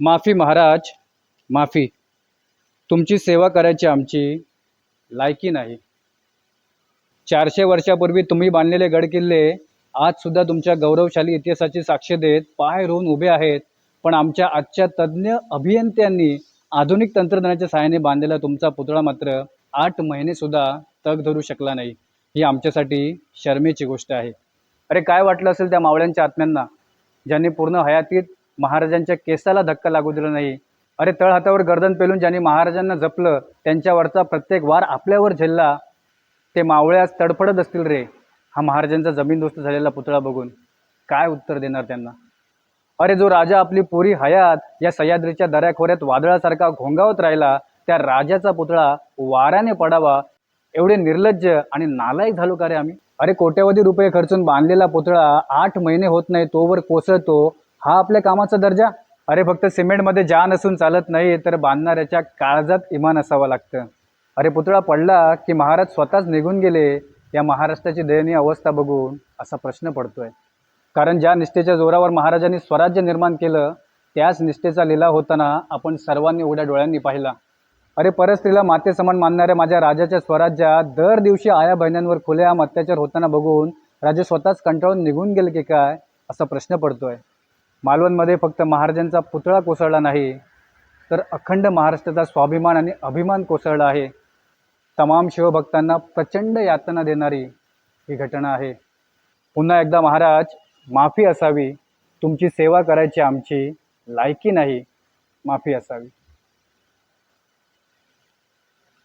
माफी महाराज माफी. तुमची सेवा करायची आमची लायकी नाही. चारशे वर्षापूर्वी तुम्ही बांधलेले गडकिल्ले आजसुद्धा तुमच्या गौरवशाली इतिहासाची साक्ष देत पाय रोवून उभे आहेत. पण आमच्या आजच्या तज्ज्ञ अभियंत्यांनी आधुनिक तंत्रज्ञानाच्या सहाय्याने बांधलेला तुमचा पुतळा मात्र आठ महिनेसुद्धा तग धरू शकला नाही. ही आमच्यासाठी शर्मेची गोष्ट आहे. अरे काय वाटलं असेल त्या मावळ्यांच्या आत्म्यांना ज्यांनी पूर्ण हयातीत महाराजांच्या केसाला धक्का लागू दिला नाही. अरे तळहातावर गर्दन पेलून ज्यांनी महाराजांना जपलं त्यांच्यावरचा प्रत्येक वार आपल्यावर झेलला ते मावळ्यास तडफडत असतील रे. हा महाराजांचा जमीनदोस्त झालेला पुतळा बघून. काय उत्तर देणार त्यांना? अरे जो राजा आपली पुरी हयात या सह्याद्रीच्या दऱ्याखोऱ्यात वादळासारखा घोंगावत राहिला त्या राजाचा पुतळा वाऱ्याने पडावा. एवढे निर्लज्ज आणि नालायक झालो का रे आम्ही? अरे कोट्यवधी रुपये खर्चून बांधलेला पुतळा आठ महिने होत नाही तोवर कोसळतो हा आपल्या कामाचा दर्जा? अरे फक्त सिमेंटमध्ये जान असून चालत नाही तर बांधणाऱ्याच्या काळजात इमान असावं लागतं. अरे पुतळा पडला की महाराज स्वतःच निघून गेले. या महाराष्ट्राची दयनीय अवस्था बघून असा प्रश्न पडतोय. कारण ज्या निष्ठेच्या जोरावर महाराजांनी स्वराज्य निर्माण केलं त्याच निष्ठेचा लिलाव होताना आपण सर्वांनी उघड्या डोळ्यांनी पाहिला. अरे परस्त्रीला माते समान मानणाऱ्या माझ्या राजाच्या स्वराज्यात दर दिवशी आया बहिण्यांवर खुलेआम अत्याचार होताना बघून राजे स्वतःच कंटाळून निघून गेले की काय असा प्रश्न पडतोय. मालवणमध्ये फक्त महाराजांचा पुतळा कोसळला नाही तर अखंड महाराष्ट्राचा स्वाभिमान आणि अभिमान कोसळला आहे. तमाम शिवभक्तांना प्रचंड यातना देणारी ही घटना आहे. पुन्हा एकदा महाराज माफी असावी. तुमची सेवा करायची आमची. लायकी नाही. माफी असावी.